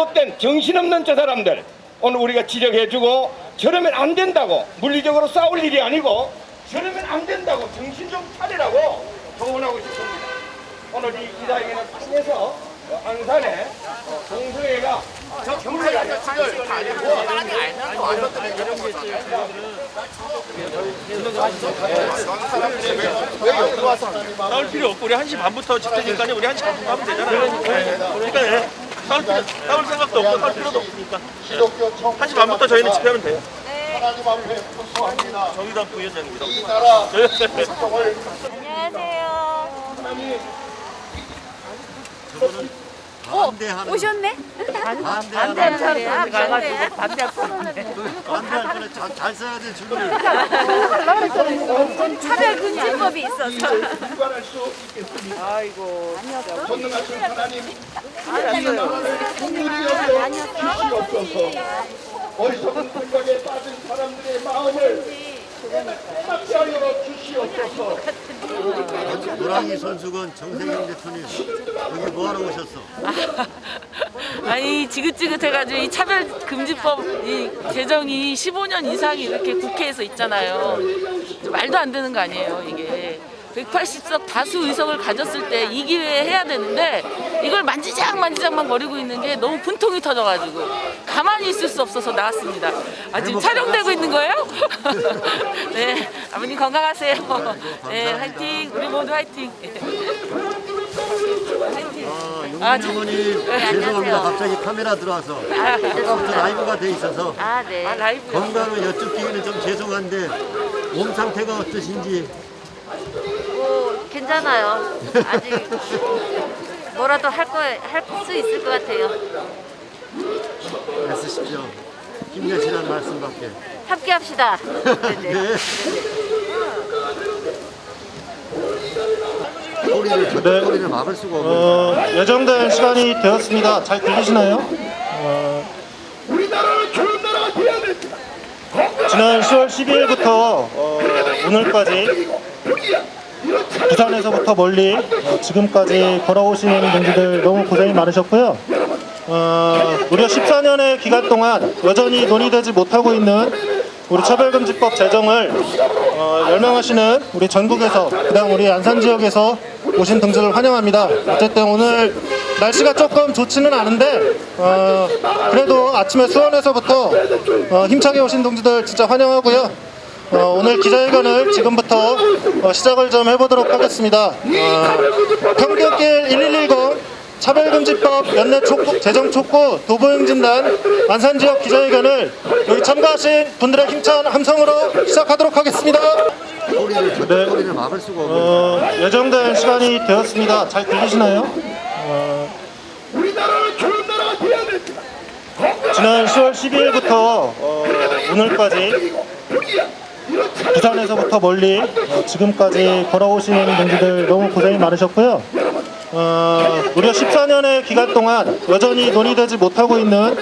잘못된 정신없는 저 사람들 오늘 우리가 지적해주고 저러면 안 된다고 물리적으로 싸울 일이 아니고 저러면 안 된다고 정신 좀 차리라고 조언하고 싶습니다. 오늘 이 기자회견을 통해서 어, 안산에 어, 동서회가 경찰이 싸울 필요 없고 우리 1시 반부터 집회니까 우리 1시 반부터 하면 되잖아요. 그러니까 예. 싸울, 필요, 싸울 생각도 없고 싸울 필요도 없으니까. 1시 반부터 저희는 집회하면 돼요. 하나님 앞에 분수합니다. 정의당 부위원장입니다. 이 나라 안녕하세요. 반대하는 오셨네? 반대하는 반대하는 가가지고 반대할 반대할 거는 잘, 잘 써야 돼 준비를 차별 금지법이 있어서. 아이고, 전능하신 하나님, 어리석은 생각에 빠진 사람들의 마음을. 노랑이 선수건 정세경 대표님 여기 뭐하러 오셨어? 아니 지긋지긋해가지고 이 차별금지법 이 제정이 15년 이상이 이렇게 국회에서 있잖아요. 말도 안 되는 거 아니에요 이게. 180석 다수 의석을 가졌을 때 이 기회에 해야 되는데 이걸 만지작 만지작만 거리고 있는 게 너무 분통이 터져가지고 가만히 있을 수 없어서 나왔습니다. 아 지금 촬영되고 있는 거예요? 네 아버님 건강하세요. 네 화이팅 우리 모두 화이팅. 화이팅. 아, 아, 저- 어머님 네. 죄송합니다 갑자기 카메라 들어와서 아, 아까부터 라이브가 돼 있어서 아, 네. 아 라이브. 건강을 여쭙기는 좀 죄송한데 몸 상태가 어떠신지 뭐, 괜찮아요. 아직 뭐라도 할 거, 할 수 있을 것 같아요. 애쓰십시오 힘내시라는 말씀밖에 함께 합시다. 네. 네. 소리를 저 네. 소리를 막을 수가 없는 어, 예정된 시간이 되었습니다. 잘 들리시나요? 어, 우리나라는 좋은 나라가 되어야 됩니다. 지난 10월 12일부터 어, 오늘까지 부산에서부터 멀리 어, 지금까지 걸어오신 동지들 너무 고생이 많으셨고요. 어, 무려 14년의 기간 동안 여전히 논의되지 못하고 있는 우리 차별금지법 제정을 어, 열망하시는 우리 전국에서 그다음 우리 안산 지역에서 오신 등지를 환영합니다. 어쨌든 오늘 날씨가 조금 좋지는 않은데 어, 그래도 아침에 수원에서부터 어, 힘차게 오신 동지들 진짜 환영하고요. 어, 오늘 기자회견을 지금부터 어, 시작을 좀 해보도록 하겠습니다. 어, 평균길 1110 차별금지법 연내 촉구, 재정 촉구 도보행진단 안산 지역 기자회견을 여기 참가하신 분들의 힘찬 함성으로 시작하도록 하겠습니다. 소리를 네. 소리를 막을 수가 없는 어, 예정된 시간이 되었습니다. 잘 들리시나요? 어. 지난 10월 12일부터 어, 오늘까지 부산에서부터 멀리 어, 지금까지 걸어오신 동지들 너무 고생이 많으셨고요. 어, 무려 14년의 기간 동안 여전히 논의되지 못하고 있는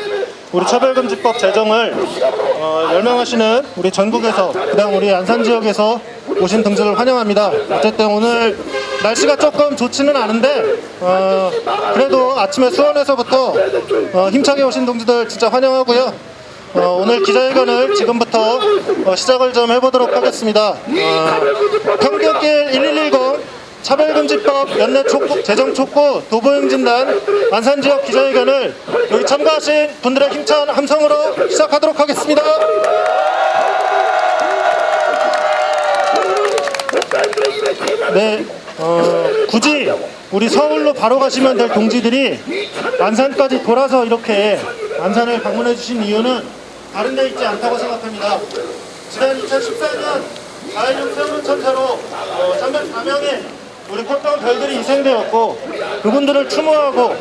우리 차별금지법 제정을 어, 열망하시는 우리 전국에서 그다음 우리 안산 지역에서 오신 등지를 환영합니다. 어쨌든 오늘 날씨가 조금 좋지는 않은데 어, 그래도 아침에 수원에서부터 어, 힘차게 오신 동지들 진짜 환영하고요. 어, 오늘 기자회견을 지금부터 어, 시작을 좀 해보도록 하겠습니다. 어, 평균길 1110 차별금지법 연내 촉구, 재정 촉구 도보행진단 안산 지역 기자회견을 여기 참가하신 분들의 힘찬 함성으로 시작하도록 하겠습니다. 네, 어, 굳이 우리 서울로 바로 가시면 될 동지들이 안산까지 돌아서 이렇게 안산을 방문해 주신 이유는 다른 데 있지 않다고 생각합니다. 지난 2014년 4.16 세월호 참사로 어, 304명의 우리 꽃다운 별들이 희생되었고 그분들을 추모하고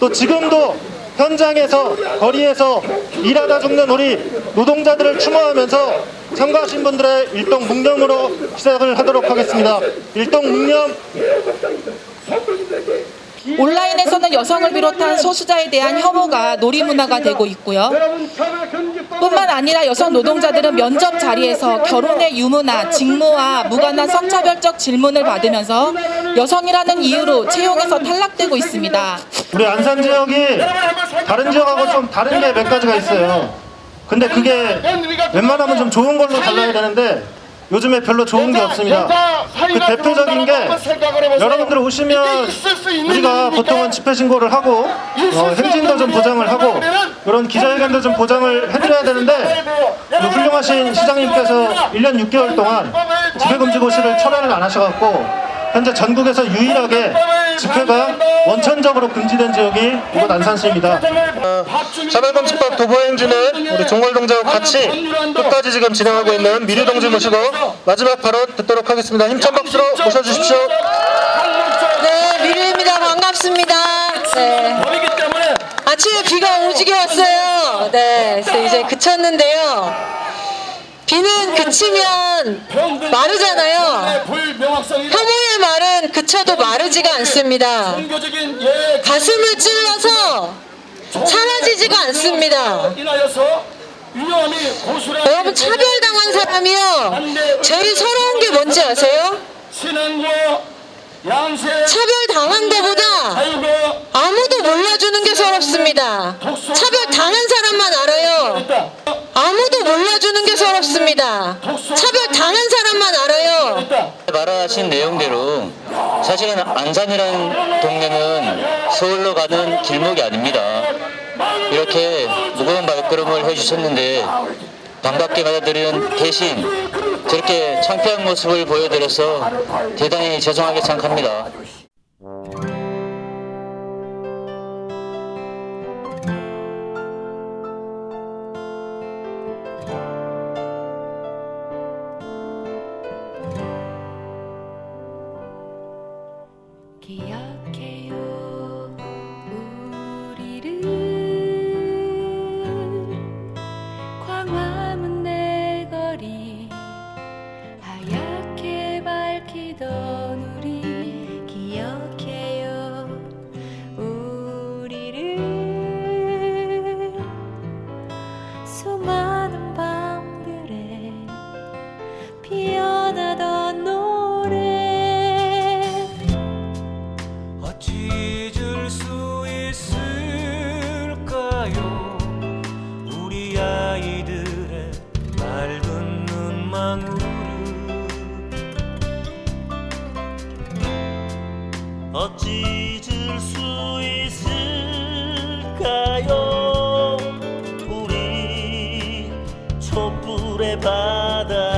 또 지금도 현장에서 거리에서 일하다 죽는 우리 노동자들을 추모하면서 참가하신 분들의 일동 묵념으로 시작을 하도록 하겠습니다. 일동 묵념 온라인에서는 여성을 비롯한 소수자에 대한 혐오가 놀이 문화가 되고 있고요. 뿐만 아니라 여성 노동자들은 면접 자리에서 결혼의 유무나 직무와 무관한 성차별적 질문을 받으면서 여성이라는 이유로 채용에서 탈락되고 있습니다. 우리 안산 지역이 다른 지역하고 좀 다른 게 몇 가지가 있어요. 근데 그게 웬만하면 좀 좋은 걸로 달라야 되는데 요즘에 별로 좋은 게 없습니다. 그 대표적인 게 여러분들 오시면 우리가 보통은 집회 신고를 하고 어, 행진도 좀 보장을 하고 그런 기자회견도 좀 보장을 해드려야 되는데 우리 훌륭하신 시장님께서 1년 6개월 동안 집회금지고시를 철회를 안 하셔갖고 현재 전국에서 유일하게 집회가 원천적으로 금지된 지역이 이곳 안산시입니다. 차별금지법 도보 행진은 우리 종골동자와 같이 끝까지 지금 진행하고 있는 미르동지 모시고 마지막 발언 듣도록 하겠습니다. 힘찬 박수로 모셔주십시오. 네, 미래입니다. 반갑습니다. 네. 아침에 비가 오지게 왔어요. 네, 그래서 이제 그쳤는데요. 비는 그치면 마르잖아요. 혐오의 말 은 그쳐도 마르지가 않습니다. 가슴을 찔러서 사라지지가 않습니다. 여러분 차별당한 사람이요. 제일 서러운 게 뭔지 아세요? 차별 당한 거보다 아무도 몰라주는 게 서럽습니다. 차별 당한 사람만 알아요. 아무도 몰라주는 게 서럽습니다. 차별 당한 사람만 알아요. 말하신 내용대로 사실은 안산이라는 동네는 서울로 가는 길목이 아닙니다. 이렇게 무거운 발걸음을 해주셨는데 반갑게 받아들이는 대신 저렇게 창피한 모습을 보여드려서 대단히 죄송하게 생각합니다. 밝히던 우리 기억해요. 우리를 수많은 밤들에 피어나던 노래. 어찌 잊을 수 촛불의 바다를 광